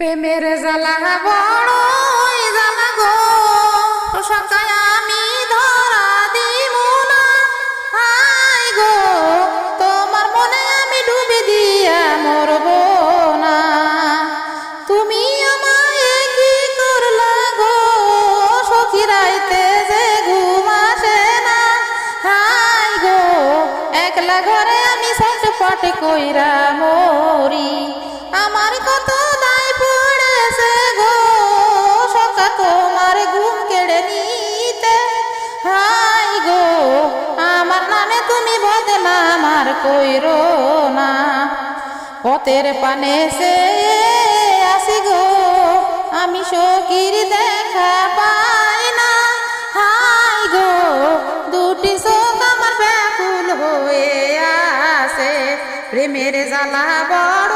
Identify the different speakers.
Speaker 1: প্রেমের জ্বালা বড়ই জ্বালা গো। সকায় আমি ধরা দিব না। হাই গো, তোমার মনে আমি ডুবে দিয়া মরব না। তুমি আমায় কি করলা গো? সখী রাইতে যে ঘুম আসে না। হাই গো, একলা ঘরে আমি ছটপট কইরা মরি। আমার কত তুমি বদনাম আর কইর না। পথের পানে সে আসি গো, আমি সকির দেখা পাই না। হাই গো, দুটি শোক আমার ব্যাকুল হয়ে আসে প্রেমের জ্বালা বড়